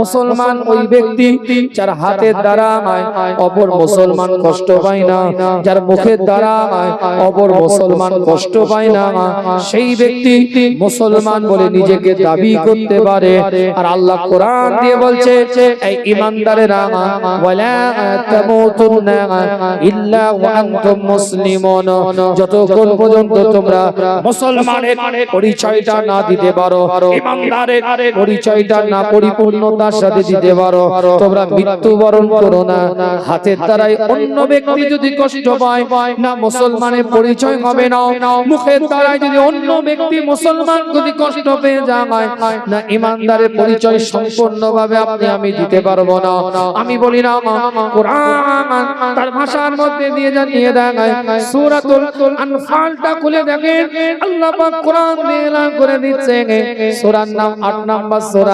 মুসলমান ওই ব্যক্তি যার হাতের দ্বারা অপর মুসলমান কষ্ট পায় না। যার মুখের দ্বারা অপর মুসলমান কষ্ট পায় না। সেই ব্যক্তি মুসলমান বলে নিজেকে দাবি করতে পারে। আর আল্লাহ কোরআন দিয়ে বলছে এই ইমানদারেরা ওয়ালা তামুতুন্না ইল্লা ওয়া আনতুম মুসলিমুন। যতক্ষণ পর্যন্ত তোমরা মুসলমানের পরিচয়টা না দিতে পারো ইমানদারের পরিচয়টা না পরিপূর্ণতার সাথে দিতে পারো। তোমরা মৃত্যুবরণ করো না। হাতের দ্বারাই অন্য ব্যক্তি যদি কষ্ট পায়, না মুসলমানের পরিচয় হবে না। মুখের দ্বারাই যদি অন্য ব্যক্তি মুসলমান যদি কষ্ট পেয়ে যায়, না ইমানদারের পরিচয় সম্পূর্ণভাবে আপনি আমি দিতে পারব না। আমি বলি না কোরআন তার ভাষার মধ্যে দিয়ে জানিয়ে দেয় সূরাতুল আনফালটা খুলে দেখেন। আল্লাহ পাক কোরআন দিয়ে করে দিচ্ছে সূরার নাম 8 নাম্বার সূরা।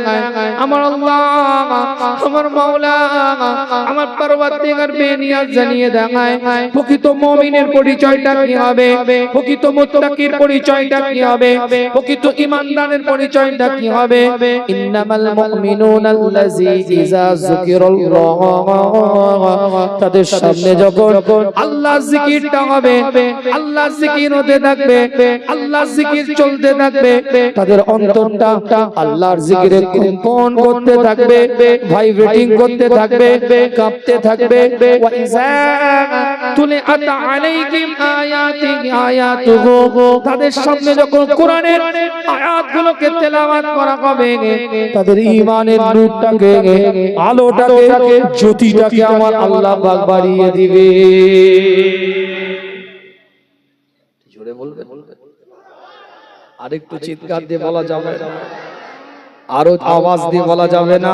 আমার আমার মাওলা, আমার পরবর্তীকার বেনিয়াজ জানিয়ে দেখায়, প্রকৃত মুমিনের পরিচয়টা কি হবে? প্রকৃত মুত্তাকির পরিচয়টা কি হবে? প্রকৃত ইমানদারের পরিচয়টা কি হবে? ইন্নামাল মুমিনুনা আল্লাযী ইযা যুকিরাল্লাহ। তাদের সামনে যখন আল্লাহ জিকিরটা হবে আল্লাহ জিকির হতে থাকবে আল্লাহ জিকির চলতে থাকবে, তাদের অন্তরটা আল্লাহর জিকিরে কম্পন করতে থাকবে, ভাইব্রেটিং করতে থাকবে, কাঁপতে থাকবে। ওয়া ইযা তুলিআত আলাইহিম আয়াতি আয়াতুহু তাদের সামনে যখন কোরআনের আয়াতগুলোকে তেলাওয়াত করা হবে, তাদের ঈমানের নূরটাকে, আলোটাকে, জ্যোতিটাকে আমার আল্লাহ পাক বাড়িয়ে দিবে। জোরে বলবে আরেকটু চিৎকার দিয়ে বলা যাবে? আরও আওয়াজ দিয়ে বলা যাবে না।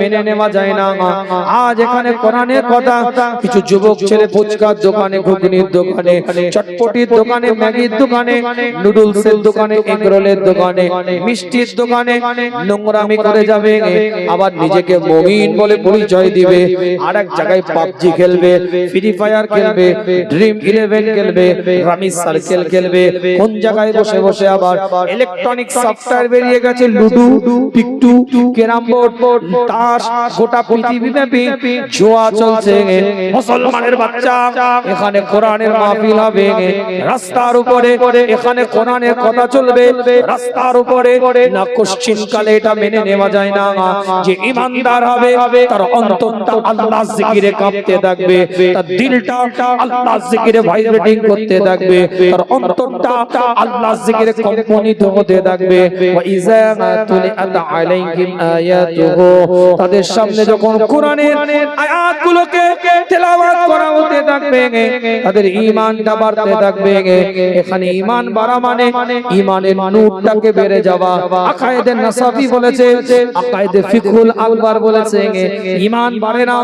মেনে নেওয়া যায় না। আজ এখানে কোরআনের কথা, কিছু যুবক ছেলে ফুচকার দোকানে, ঘুগনির দোকানে, চটপটির দোকানে, ম্যাগির দোকানে, নুডলসের দোকানে, এগরোলের দোকানে, মিষ্টির দোকানে, নোংরামি করে যাবে আবার নিজেকে মমিন বলে পরিচয় দিবে আর এক জায়গায় পাবজি খেলবে ফ্রি ফায়ার খেলবে ড্রিম ইলেভেন খেলবে রামি সার্কেল খেলবে কোন জায়গায় বসে বসে আবার ইলেকট্রনিক সফটওয়্যার বেরিয়ে গেছে লুডু টিকটু ক্যারাম বোর্ড তাস গোটা পৃথিবী ব্যাপী জুয়া চলছে মুসলমানের বাচ্চা এখানে কোরআনের মাহফিল হবে। রাস্তার উপরে এখানে কোরআনের কথা চলবে। রাস্তার উপরে না কোশ্চিন কালে এটা মেনে নেওয়া যায় না যে ইমানদার হবে তার অন্তরটা আল্লাহ জিকিরে কাঁপতে থাকবে তার দিলটা আল্লাহ জিকিরে ভাইব্রেটিং করতে থাকবে তার অন্তরটা আল্লাহ জিকিরে কম্পনিত হতে থাকবে। ওয়া ইযা তুলিআত আলাইহিম আয়াতুহু। তাদের সামনে যখন কোরআনের আয়াতগুলোকে তেলাওয়াত করা হতে থাকবে তাদের ঈমানটা বাড়তে থাকবে। এখানে ঈমান বাড়া মানে ঈমানের নূরটাকে বেড়ে যাওয়া। আকায়েদের নাসাফি বলেছে আকায়েদে ফিকহুল আকবার বলেছে ঈমান বাড়ে না,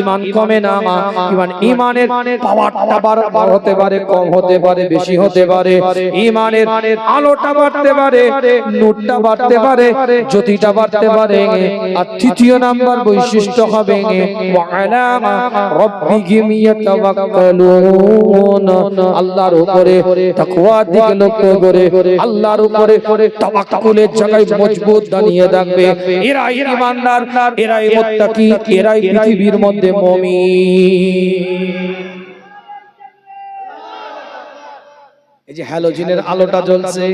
ঈমান কমে না ঈমান ঈমানের পাওয়ারটা বার হতে পারে, কম হতে পারে, বেশি হতে পারে। ঈমানের আলোটা বাড়তে পারে, নূরটা বাড়তে পারে, জ্যোতিটা বাড়তে পারে আর তৃতীয় নাম্বার বৈশিষ্ট্য হবে আল্লাহর উপরে তাকওয়ার দিকে লক্ষ্য করে, আল্লাহর উপরে তাওয়াক্কুলের জায়গায় মজবুত দাঁড়িয়ে থাকবে এরাই ইমানদার এরাই মুত্তাকি এরাই পৃথিবীর মধ্যে মুমিন। এই যে হ্যালোজিনের আলোটা জ্বলছে।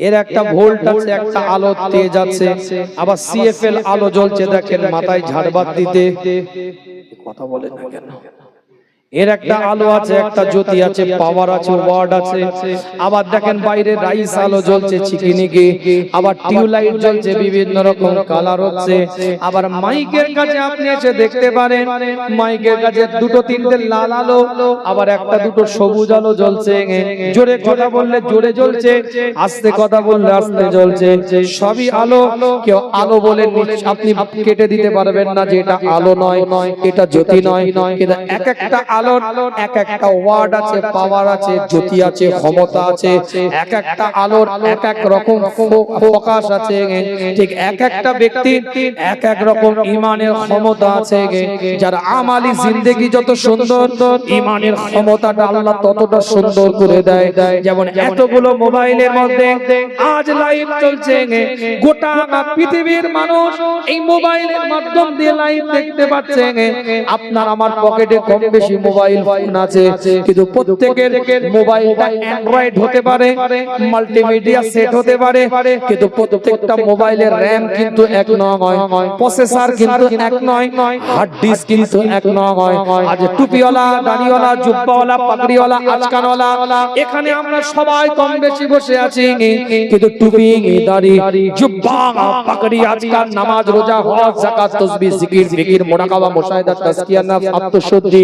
এর একটা ভোল্ট আছে একটা আলো তেজ যাচ্ছে আবার সিএফএল আলো জ্বলছে দেখেন মাথায় ঝাড়বাত দিতে কথা বলেন না কেন? এর একটা আলো আছে একটা জ্যোতি আছে পাওয়ার আছে ওয়ার্ড আছে আবার দেখেন বাইরে রাইস আলো জ্বলছে চিকিনিকি আবার টিউবলাইট জ্বলছে বিভিন্ন রকম কালার হচ্ছে। আবার মাইকের কাছে আপনি এসে দেখতে পারেন মাইকের কাছে দুটো তিনটে লাল আলো আবার একটা দুটো সবুজ আলো জ্বলছে। জোরে কথা বললে জোরে জ্বলছে আস্তে কথা বললে আস্তে জ্বলছে। সবই আলো কেউ আলো বলে আপনি কেটে দিতে পারবেন না যে এটা আলো নয় এটা জ্যোতি নয় কিন্তু এক একটা আলোর এক একটা ওয়ার্ড আছে পাওয়ার আছে, জ্যোতি আছে, ক্ষমতা আছে, এক একটা আলোর এক এক রকম প্রকাশ আছে ঠিক এক একটা ব্যক্তি এক এক রকম ইমানের ক্ষমতা আছে যার আমালি জিন্দেগি যত সুন্দর, ইমানের ক্ষমতাটা আল্লাহ ততটা সুন্দর করে দেয়। যেমন এতগুলো মোবাইলের মধ্যে আজ লাইভ চলছে গোটা পৃথিবীর মানুষ এই মোবাইলের মাধ্যম দিয়ে লাইভ দেখতে পাচ্ছে আপনার আমার পকেটে কম বেশি মোবাইল ফোন আছে, কিন্তু প্রত্যেকের মোবাইলটা অ্যান্ড্রয়েড হতে পারে মাল্টিমিডিয়া সেট হতে পারে, কিন্তু প্রত্যেকটা মোবাইলের র্যাম কিন্তু এক নয় প্রসেসর কিন্তু এক নয় হার্ড ডিস্ক কিন্তু এক নয়। আজ টুপিওয়ালা, দাড়িওয়ালা, জুব্বাওয়ালা, পাগড়িওয়ালা আজকানওয়ালা এখানে আমরা সবাই কম বেশি বসে আছি। কিন্তু টুপি, দাড়ি, জুব্বা, পাগড়ি আজকাল নামাজ, রোজা, হজ, যাকাত তাসবিহ জিকির জিকির মুরাকাবা মুশাহিদা তাজকিয়া, নাফস, আত্মশুদ্ধি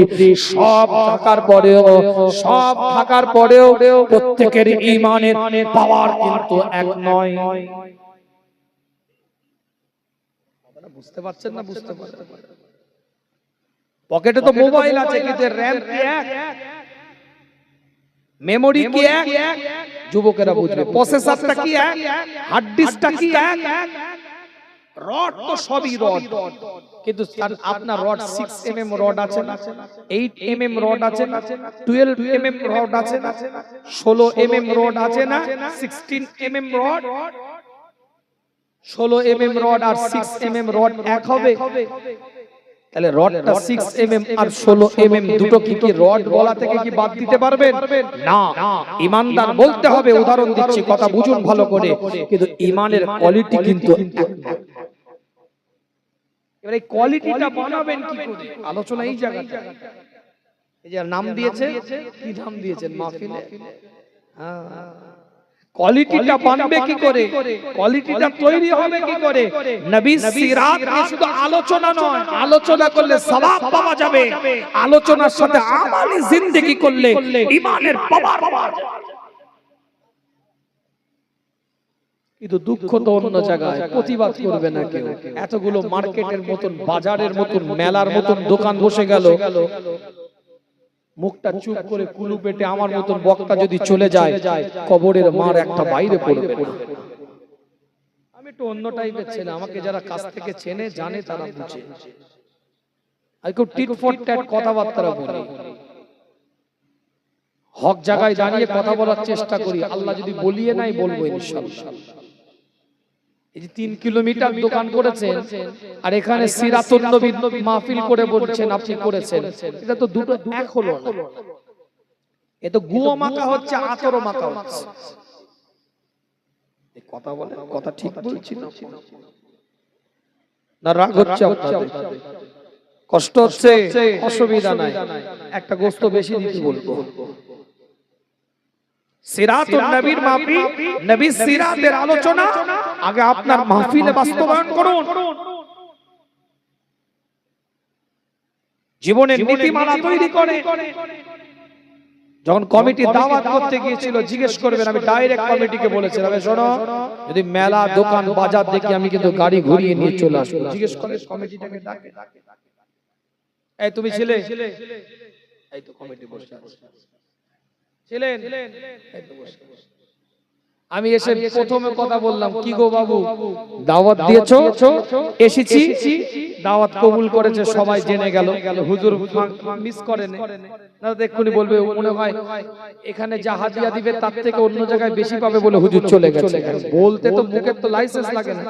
সব থাকার পরেও সব থাকার পরেও প্রত্যেকের ঈমানের পাওয়ার কিন্তু এক নয়। বুঝতে পারছেন না বুঝতে পারছেন পকেটে তো মোবাইল আছে কিন্তু র্যাম কি এক? মেমোরি কি এক? যুবকেরা বুঝবে। প্রসেসরটা কি এক? হার্ড ডিস্কটা কি এক? রড তো সবই রড কিন্তু স্যার আপনার রড 6 এমএম রড আছে না 8 এমএম রড আছে না 12 এমএম রড আছে না 16 এমএম রড আছে না 16 এমএম রড 16 এমএম রড আর 6 এমএম রড এক হবে তাহলে রডটা 6 এমএম আর 16 এমএম দুটো কি কি রড বলা থেকে কি বাদ দিতে পারবেন না ইমানদার বলতে হবে উদাহরণ দিচ্ছি কথা বুঝুন ভালো করে কিন্তু ইমানের কোয়ালিটি কিন্তু এক। এবার এই কোয়ালিটিটা বানাবেন কি করে? আলোচনা এই জায়গাটা এই যে নাম দিয়েছে কি নাম দিয়েছেন মাহফিলে? হ্যাঁ। কোয়ালিটিটা বানবে কি করে? কোয়ালিটিটা তৈরি হবে কি করে? নবী সিরাত নিয়ে শুধু আলোচনা নয় আলোচনা করলে সওয়াব পাওয়া যাবে। আলোচনার সাথে আমালি জিন্দেগি করলে ইমানের পাওয়ার পাওয়া যাবে। কিন্তু দুঃখ তো অন্য জায়গায় প্রতিবাদ করবে না কেউ। এতগুলো মার্কেটের মতন বাজারের মতন মেলার মতন দোকান বসে গেল। মুখটা চুপ করে কুলু পেটে আমার মতন বক্তা যদি চলে যায় কবরের মার একটা বাইরে পড়বে। আমি একটু অন্য টাইপের ছেলে আমাকে যারা কাছ থেকে চেনে জানে তারা বুঝে। আর কেউ টিট ফট ট্যাট কথাবার্তা বলি। হক জায়গায় দাঁড়িয়ে কথা বলার চেষ্টা করি। আল্লাহ যদি বলিয়ে নাই বলব ইনশাআল্লাহ এই যে তিন কিলোমিটার দোকান করেছেন। আর এখানে মাহফিল করে বলছেন আপনি করেছেন। এটা তো দুটো এক হলো না। এ তো গুয়ো মাখা হচ্ছে আতরও মাখা হচ্ছে। কথা বলে কথা ঠিক বলছি না। না। রাগ হচ্ছে আপনাদের। কষ্ট হচ্ছে অসুবিধা নাই। একটা গোস্ত বেশি দিতে বলব। সিরাতুন নবীর মাহফিল নবী সিরাতের আলোচনা আগে আপনার মাহফিলে বাস্তবায়ন করুন জীবনের নীতিমালা তৈরি করে যখন কমিটি দাওয়াত করতে গিয়েছিল জিজ্ঞেস করবেন আমি ডাইরেক্ট কমিটিকে বলেছিলাম শোনো যদি মেলা দোকান বাজার দেখি আমি কিন্তু গাড়ি ঘুরিয়ে নিয়ে চলে আসব জিজ্ঞেস করে কমিটিটাকে ডাকে এই তুমি ছিলে এই তো কমিটি বসে আছে ছিলেন। আমি এসে প্রথমে কথা বললাম কি গো বাবু দাওয়াত দিয়েছ? এসেছি। দাওয়াত কবুল করেছে সবাই জেনে গেল। হুজুর মিস করেন। না এক্ষুনি বলবে মনে হয় এখানে যা হাদিয়া দিবে তার থেকে অন্য জায়গায় বেশি পাবে বলে হুজুর চলে গেছে। বলতে তো মুখের তো লাইসেন্স লাগে না।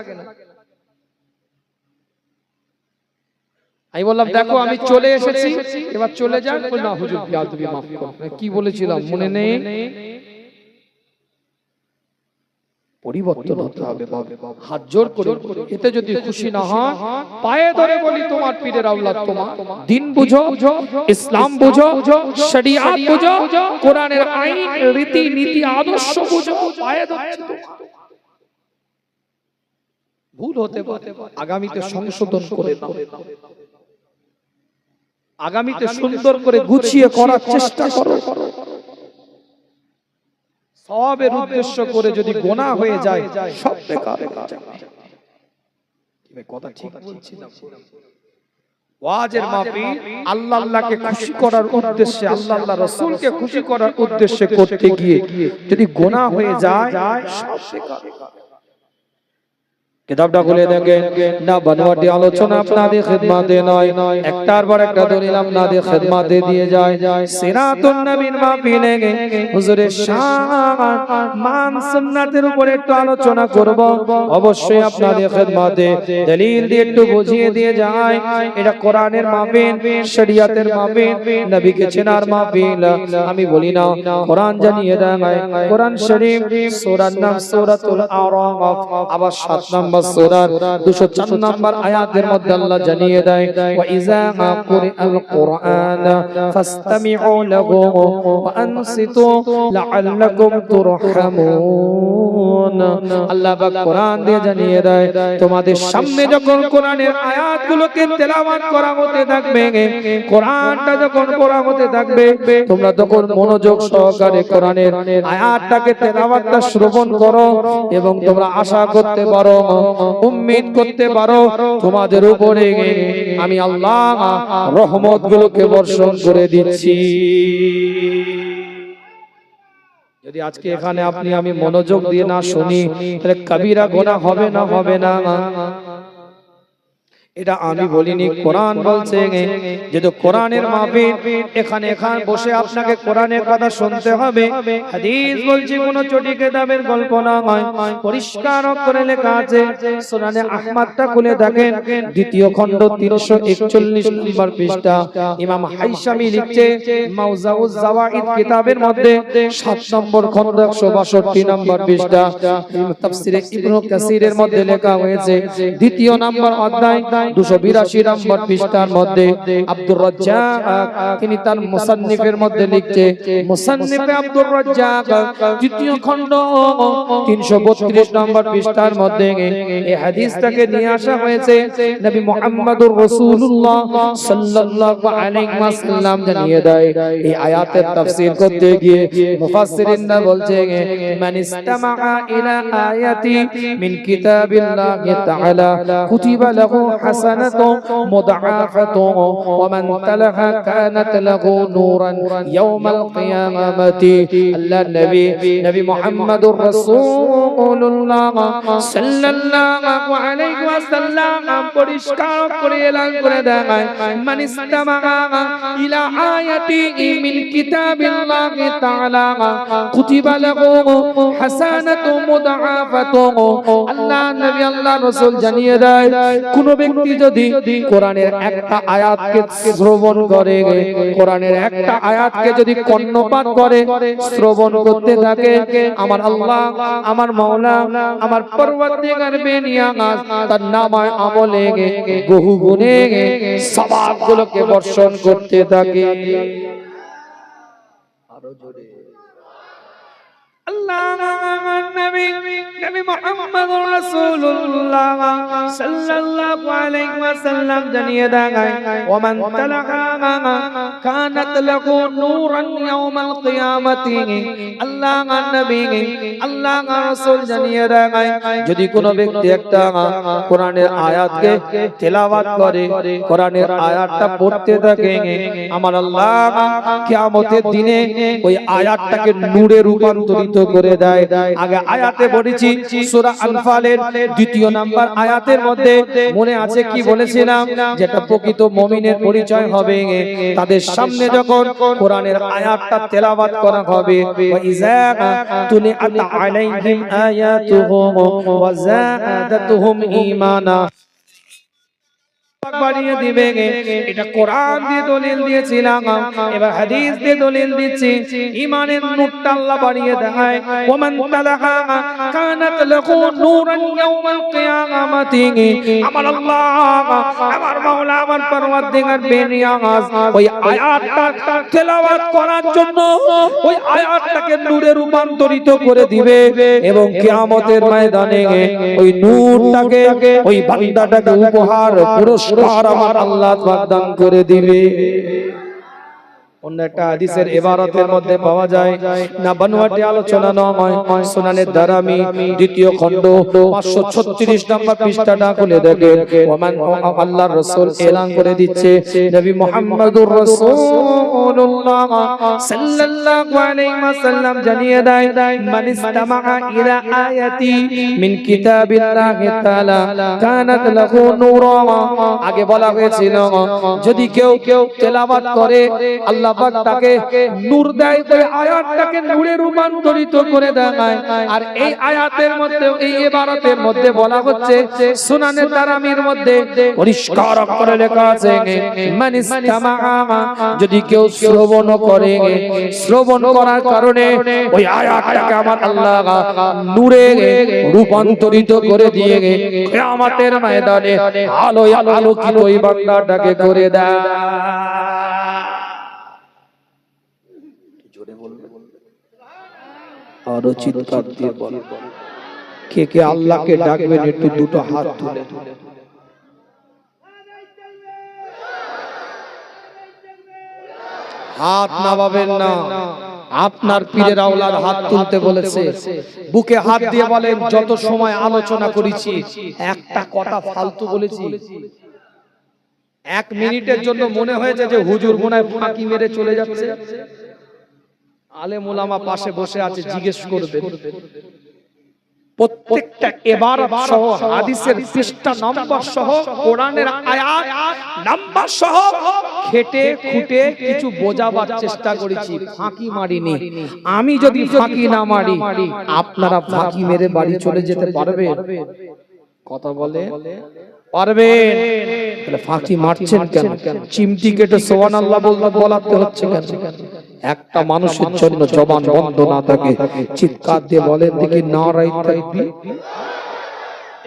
আমি বললাম দেখো আমি চলে এসেছি এবার চলে যান না হুজুর বিয়াদবি মাফ করুন কি বলেছিলাম মনে নেই? পরিবর্তন হতে হবে হাত জোর করে এতে যদি খুশি না হয় পায়ে ধরে বলি তোমার পীরের আওলাদ তোমার। দিন বুঝো ইসলাম বুঝো শরিয়াত বুঝো কোরআনের আইন রীতি নীতি আদর্শ বুঝো পায়ে তোমার। ভুল হতে পারে আগামীতে সংশোধন করে নাও আগামীতে সুন্দর করে গুছিয়ে করার চেষ্টা করো। সবের উদ্দেশ্য করে যদি গোনা হয়ে যায় সব বেকার কথা ঠিক বলছি না ওয়াজের মাহফিল আল্লাহ আল্লাহকে খুশি করার উদ্দেশ্যে আল্লাহ আল্লাহ রাসূলকে খুশি করার উদ্দেশ্যে করতে গিয়ে যদি গোনা হয়ে যায় সব বেকার কিতাবটা খুলে দেখেন। না বানোয়াটি আলোচনা আপনাদের খেদমাতে নয়। একটার পর একটা দলিল আপনাদের খেদমাতে দিয়ে যায়। সিরাতুন নবীর মাহফিলে হুজুরের শান মান সুন্নাতের উপরে একটু আলোচনা করব। অবশ্যই আপনাদের খেদমাতে দলিল দিয়ে একটু বুঝিয়ে দিয়ে যায়। এটা কোরআনের মাহফিল শরিয়াতের মাহফিল। নবীকে চেনার মাহফিল আমি বলি না কোরআন জানিয়ে দেয় কোরআন শরীফ সূরার নাম সূরাতুল আরাফ আবার 7 নম্বর 204 নম্বর আয়াতের মধ্যে আল্লাহ জানিয়ে যখন করা হতে থাকবে, তোমরা তখন মনোযোগ সহকারে কোরআনের আয়াতটাকে তেলাওয়াতটা শ্রবণ করো এবং তোমরা আশা করতে পারো। উম্মিদ করতে পারো, তোমাদের উপরে আমি আল্লাহ রহমত গুলোকে বর্ষণ করে দিচ্ছি। যদি আজকে এখানে আপনি আমি মনোযোগ দিয়ে না শুনি, তাহলে কবিরা গোনা হবে না হবে না। এটা আমি বলিনি কোরআন বলছে যেহেতু কোরআনের মাহফিল এখানে এখানে বসে আপনাকে কোরআনের কথা শুনতে হবে। হাদিস বলছি কোন চটি কেতাবের গল্প না হয়। পরিষ্কার করে লেখা আছে। সুনানে আহমদটা খুলে দেখেন। দ্বিতীয় খণ্ড 341 নম্বর পৃষ্ঠা। ইমাম হাইসামি লিখছে মাউজাউজ জাওয়াইদ কিতাবের মধ্যে 7 নম্বর খণ্ড 162 নম্বর পৃষ্ঠা। তাফসিরে ইবনে কাসিরের মধ্যে লেখা হয়েছে। দ্বিতীয় নম্বর অধ্যায়। দুশো বিরাশি নম্বর পৃষ্ঠার মধ্যে আব্দুর রাজ্জাক, তিনি তার মুসান্নিফের মধ্যে লিখছে, মুসান্নিফে আব্দুর রাজ্জাক, দ্বিতীয় খণ্ড, তিনশো বত্রিশ নম্বর পৃষ্ঠার মধ্যে এই হাদিসটাকে নিয়ে আসা হয়েছে নবী মুহাম্মদুর রাসূলুল্লাহ সাল্লাল্লাহু আলাইহি ওয়াসাল্লাম জানিয়ে দেয়। এই আয়াতের তাফসীর করতে গিয়ে মুফাসসিরিনরা বলছে, মান ইসতামা ইলা আয়াতি মিন কিতাবিল্লাহি তাআলা, কুতিবা লাহু حسنة مضاعفة ومن تلها كانت له نورا يوم القيامة الله النبي نبي محمد رسول الله صلى الله عليه وسلم পরিষ্কার করে এলান করে দেয় মান ইসতামা ইলা আয়াতি মিন কিতাবিল্লাহি তাআলা কুতিবা লাহু হাসানাতু মুদাআফাতু আল্লাহ নবী আল্লাহ রাসূল জানিয়ে দেয় কোন ব্যক্তি যদি কোরআনের একটা আয়াতকে শ্রবণ করে, কোরআনের একটা আয়াতকে যদি কর্ণপাত করে, শ্রবণ করতে থাকে, আমার আল্লাহ, আমার মাওলা, আমার পরওয়ারদিগার বেনিয়াস তার নামায় আমলে বহু গুণে সওয়াবগুলোকে বর্ষণ করতে থাকে। আরও জোরে আল্লাহ নবী নবী মুহাম্মদ রাসূলুল্লাহ সাল্লাল্লাহু আলাইহি ওয়াসাল্লাম যদি কোনো ব্যক্তি একটা কোরআনের আয়াতকে তেলাওয়াত করে, কোরআনের আয়াতটা পড়তে থাকে, আমার আল্লাহ কিয়ামতের দিনে ওই আয়াতটাকে নূরে রূপান্তরিত করে দেয়। আগে আয়াতে পড়েছি সূরা আনফালের দ্বিতীয় নাম্বার আয়াতের মধ্যে মনে আছে কি বলেছিলাম? যেটা প্রকৃত মুমিনের পরিচয় হবে। তাদের সামনে যখন কোরআনের আয়াতটা তেলাওয়াত করা হবে ওয়া ইযা তুলিআত আলাইহিম আয়াতুহুম ওয়া যাদাতুহুম ঈমানা। বাড়িয়ে দিবে এটা কোরআন দিয়ে দলিল দিয়েছিলাম। এবার হাদিস দিয়ে দলিল দিচ্ছি। ইমানের নূরটা আল্লাহ বাড়িয়ে দেয় ওমান তালাহা কানাত লাহু নূরান ইয়াওমাল কিয়ামাতি। আমার আল্লাহ, আমার মাওলা, আমার পরওয়ারদিগার বেনিয়াজ ওই আয়াতটা তেলাওয়াত করার জন্য ওই আয়াতটাকে নূরে রূপান্তরিত করে দিবে। এবং কিয়ামতের ময়দানে ওই নূরটাকে, ওই বান্দাটাকে উপহার, পুরস্কার আমার আল্লাহ দান করে দিবে। অন্য একটা হাদিসের ইবারতের মধ্যে পাওয়া যায়। না বানোয়াটি আলোচনা নয় সুনানের দারামি দ্বিতীয় খণ্ড 536 নম্বর পৃষ্ঠাটা খুলে দেখেন ওমান আল্লাহর রাসূল এলান করে দিচ্ছে নবী মুহাম্মদুর রাসূলুল্লাহ সাল্লাল্লাহু আলাইহি ওয়াসাল্লাম জানিয়ে দেয় মান ইসতামাআ ইলা আয়াতি মিন কিতাবিল্লাহি তাআলা কানাত লাহু নূরা আগে বলা হয়েছিল যদি কেউ কেউ তেলাওয়াত করে আল্লাহ পাক তাকে নূর দেয় আয়াতটাকে নূরে রূপান্তরিত করে দেয় আর এই আয়াতের মধ্যে, এই মধ্যে বলা হচ্ছে তারামির মধ্যে পরিষ্কার করে লেখা আছে যদি কেউ শ্রবণ করে, শ্রবণ করার কারণে ওই আয়াতটাকে আমার আল্লাহ নূরে রূপান্তরিত করে দিয়ে গে কিয়ামতের ময়দানে আলোয় আলোকিত ওই বান্দাটাকে করে দেয়। আরও চিৎকার দিয়ে বল। কে কে আল্লাহকে ডাকবেন একটু দুটো হাত তুলে। হাত নামাবেন না। আপনার পীরের আওলাদ হাত তুলতে বলেছে। বুকে হাত দিয়ে বলেন যত সময় আলোচনা করেছি একটা কথা ফালতু বলেছি। এক মিনিটের জন্য মনে হয়েছে যে হুজুর মনে হয় ফাঁকি মেরে চলে যাচ্ছে। আলেম ওলামা পাশে বসে আছে জিজ্ঞেস করবেন প্রত্যেকটা সহ হাদিসের পৃষ্ঠা নাম্বার সহ কোরআনের আয়াত নাম্বার সহ খেটে খুঁটে কিছু বোঝাবার চেষ্টা করেছি ফাঁকি মারিনি। আমি যদি ফাঁকি না মারি আপনারা ফাঁকি মেরে বাড়ি চলে যেতে পারবেন কথা বলে? পারবেন তাহলে ফাঁকি মারছেন কেন? চিমটি কেটে সোয়ান আল্লাহ বলাতে হচ্ছে কেন? একটা মানুষের জন্য জবান বন্ধ না থাকে। চিৎকার দিয়ে বলেন, দেখি নারাই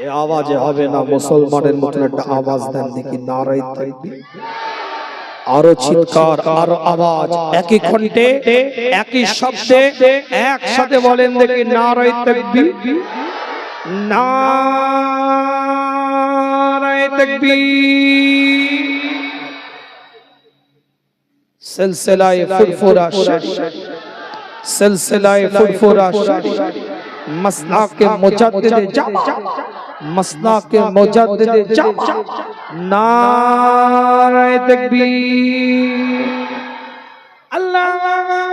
এ আওয়াজে হবে না, মুসলমানের মতন একটা আওয়াজ দেন, দেখি নারাই আরও চিৎকার, আরও আওয়াজ, একই কণ্ঠে, একই শব্দে, একসাথে বলেন, দেখি নারাই তাকবীর سلسلہ فرفورا شریف سلسلہ فرفورا شریف مسنا کے مجدد جمع مسنا کے مجدد جمع، نعرہ تکبیر۔ اللہ اللہ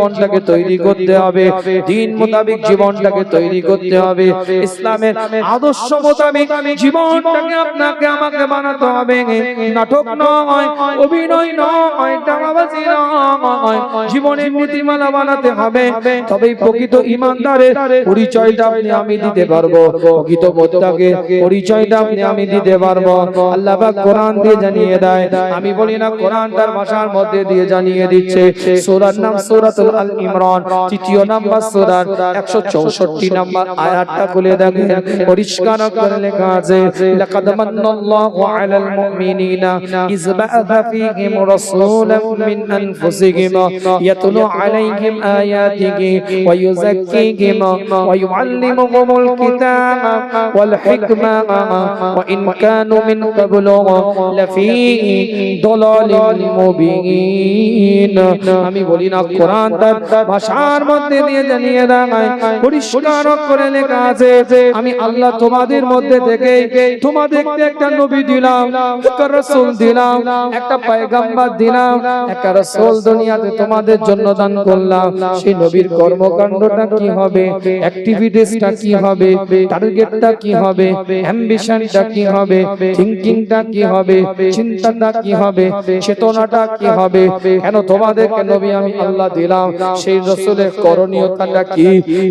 জীবনটাকে তৈরি করতে হবে। দিন মোতাবেক জীবনটাকে তৈরি করতে হবে। ইসলামের আদর্শ মোতাবেক জীবনটাকে আপনাকে আমাকে বানাতে হবে। নাটক নয়, অভিনয় নয় টাকাবাজি নয়, জীবনের নীতিমালা বানাতে হবে। তবেই প্রকৃত ইমানদারের পরিচয়টা আপনি আমি দিতে পারব। প্রকৃত মোত্তাকে পরিচয়টা আপনি আমি দিতে পারব। আল্লাহ পাক কোরআন দিয়ে জানিয়ে দেয়। আমি বলি না, কোরআন তার ভাষার মধ্যে দিয়ে জানিয়ে দিচ্ছে। সূরার নাম সূরাতুল আল ইমরান, তৃতীয় নাম্বার সূরার 164 নাম্বার আয়াতটা খুলে দেখেন। পরিষ্কার করে লেখা আছে, লাকাদ মান্নাল্লাহু আলাল মুমিনিনা ইয বাআথা ফীহিম রাসূলাম মিন আনফুসিহিম ইয়াতলু আলাইহিম আয়াতিহি ওয়া ইউযাক্কিহিম ওয়া ইউআল্লিমুহুমুল কিতাবা ওয়াল হিকমা ওয়া ইন কানু মিন ক্বাবলু লাফী দালালিন মুবিন। আমি বলি না, কোরআন ভাষার মধ্যে দিয়ে জানিয়ে দেয় পরিষ্কার করে লেখা আছে, আমি আল্লাহ তোমাদের মধ্যে থেকে তোমাদেরকে একটা নবী দিলাম, একটা রাসূল দিলাম, একটা পয়গম্বর দিলাম, একটা রাসূল দুনিয়াতে তোমাদের জন্য দান করলাম। সেই নবীর কর্মকাণ্ডটা কি হবে? অ্যাক্টিভিটিসটা কি হবে? টার্গেটটা কি হবে? অ্যাম্বিশনটা কি হবে? থিংকিংটা কি হবে? চিন্তাটা কি হবে? চেতনাটা কি হবে? কেন তোমাদেরকে নবী আমি আল্লাহ দিলাম? সেই রসুলের করণীয়তাটা কি?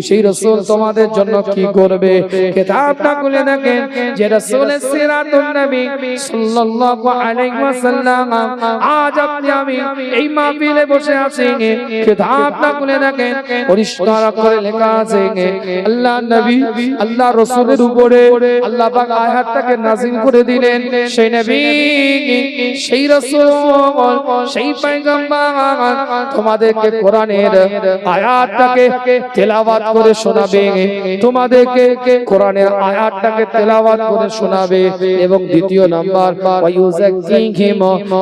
সেই রসুল তোমাদের জন্য কি করবে? কিতাবটা খুলে দেখেন যে রসুলের সিরাতুন নবী সাল্লাল্লাহু আলাইহি ওয়াসাল্লাম আজ আপনি আমি এই মাহফিলে বসে আছি। কিতাবটা খুলে দেখেন পরিষ্কার করে লেখা আছে আল্লাহ নবী আল্লাহ রসুলের উপরে আল্লাহ পাক আয়াতটাকে নাজিল করে দিলেন। সেই নবী সেই রসুল সেই পয়গম্বর তোমাদেরকে কোরআনের আয়াতটাকে তেলাওয়াত করে শোনাবে। তোমাদেরকে কোরআনের আয়াতটাকে তেলাওয়াত করে শোনাবে। এবং দ্বিতীয় নাম্বার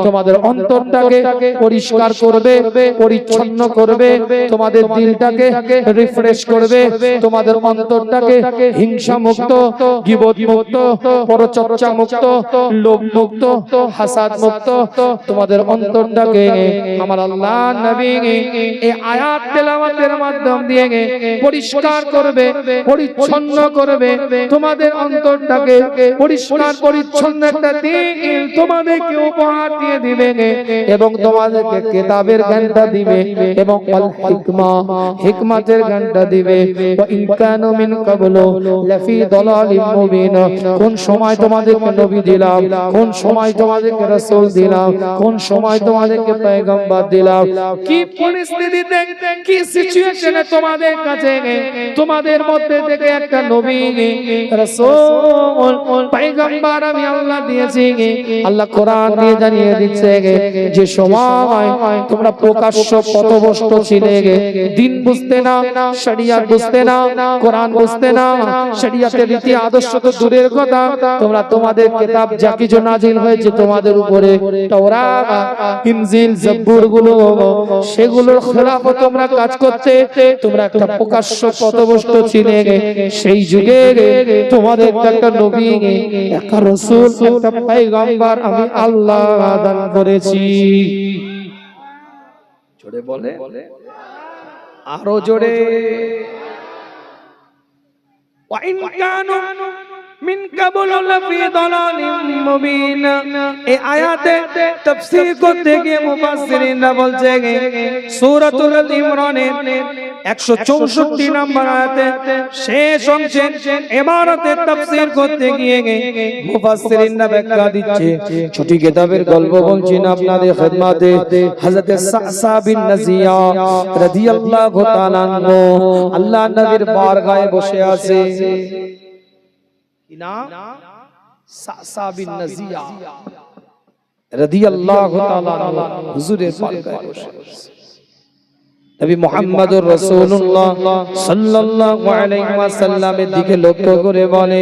তোমাদের অন্তরটাকে পরিষ্কার করবে, পরিচ্ছন্ন করবে, তোমাদের দিলটাকে রিফ্রেশ করবে, তোমাদের অন্তরটাকে হিংসা মুক্ত গীবত মুক্ত পরচর্চা মুক্ত লোভ মুক্ত হাসাদ মুক্ত তোমাদের অন্তরটাকে আমার আল্লাহ নবী আয়াত তেলাওয়াতের মাধ্যম দিয়ে পরিষ্কার করবে, পরিচ্ছন্ন করবে। তোমাদের অন্তরটাকে পরিষ্কার, পরিচ্ছন্ন একটা দিন তোমাদেরকে উপহার দিয়ে দিবে এবং তোমাদেরকে কিতাবের জ্ঞানটা দিবে এবং আল হিকমা, হিকমাতের জ্ঞানটা দিবে। ওয়া ইন কানু মিন কাবলু লাফি দালালিম মুবিন। কোন সময় তোমাদেরকে নবী দিলাম, কোন সময় তোমাদেরকে রাসূল দিলাম, কোন সময় তোমাদেরকে পয়গম্বর দিলাম। কি যে সময় তোমরা প্রকাশ্য পথভ্রষ্ট ছিলে দিন বুঝতে না শরিয়াত বুঝতে না, কোরআন বুঝতে না শরিয়াতের রীতি আদর্শ তো দূরের কথা, তোমরা তোমাদের কিতাব যা কিছু নাজিল হয়েছে তোমাদের উপরে সেগুলোর খেলাফত তোমরা কাজ করতে, তোমরা একটা প্রকাশ্য পদবস্ত ছিলে। সেই যুগে তোমাদের একটা নবী, একটা রসুল, একটা পাইগম্বার আমি আল্লাহ দান করেছি। জোরে বলে। আরও জোরে। ওয়াইন কানু কাবুল লাফি দালালিম মুবিন। এই আয়াতে তাফসীর করতে গিয়ে মুফাসসিরিনরা বলছে সূরাতুল ইমরানের 164 নম্বর আয়াতে দিচ্ছে, ছোট কিতাবের গল্প বলছি না আপনাদের খিদমতে হযরত সাসা বিন নাজিয়া বসে আছে। কি নাম সাসা বিন নাজিয়া। রাদিয়াল্লাহু তাআলা আনহু হুজুরের বারগাহে বসে নবী মুহাম্মদুর রাসূলুল্লাহ সাল্লাল্লাহু আলাইহি ওয়াসাল্লামের দিকে লক্ষ্য করে বলে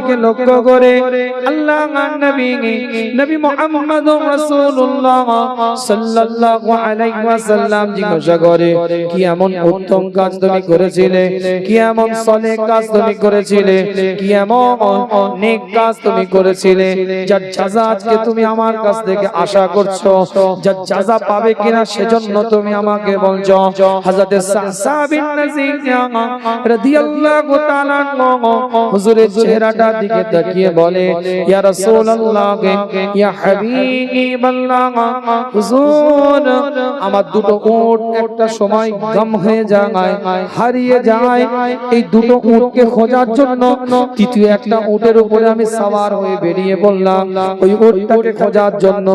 দিকে লক্ষ্য করে আল্লাহ নবী নবী মুহাম্মদ রাসূলুল্লাহ সাল্লাল্লাহু আলাইহি ওয়াসাল্লাম জিজ্ঞাসা করে কি এমন উত্তম কাজ তুমি করেছিলে? কি এমন সলেহ কাজ তুমি করেছিলে? কি এমন নেক কাজ তুমি করেছিলে? যার যাজা আজকে তুমি আমার কাছ থেকে আশা করছ? যার যাজা পাবে কিনা সেজন্য তুমি আমাকে বলছো। হযরত সাসা বিন নাজিয়া রাদিয়াল্লাহু তাআলা হুজুরের চেহারাটা জায়গার দিকে তাকিয়ে বলে, ইয়া রাসূলুল্লাহ, ইয়া হাবিবাল্লাহ, হুজুর, আমার দুটো উট একটা সময় গম হয়ে যায়, হারিয়ে যায়। এই দুটো উটকে খোঁজার জন্য তৃতীয় একটা উটের উপরে আমি সাওয়ার হয়ে বেরিয়ে বললাম ওই উটটাকে খোঁজার জন্য,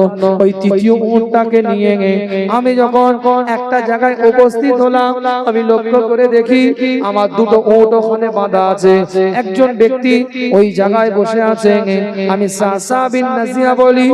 ওই তৃতীয় উটটাকে নিয়ে আমি যখন একটা জায়গায় উপস্থিত হলাম, আমি লক্ষ্য করে দেখি আমার দুটো উট ওখানে বাঁধা আছে। একজন ব্যক্তি ওই জায়গায় বসে আছে আমি সাসা বিন নাজিয়া বলি।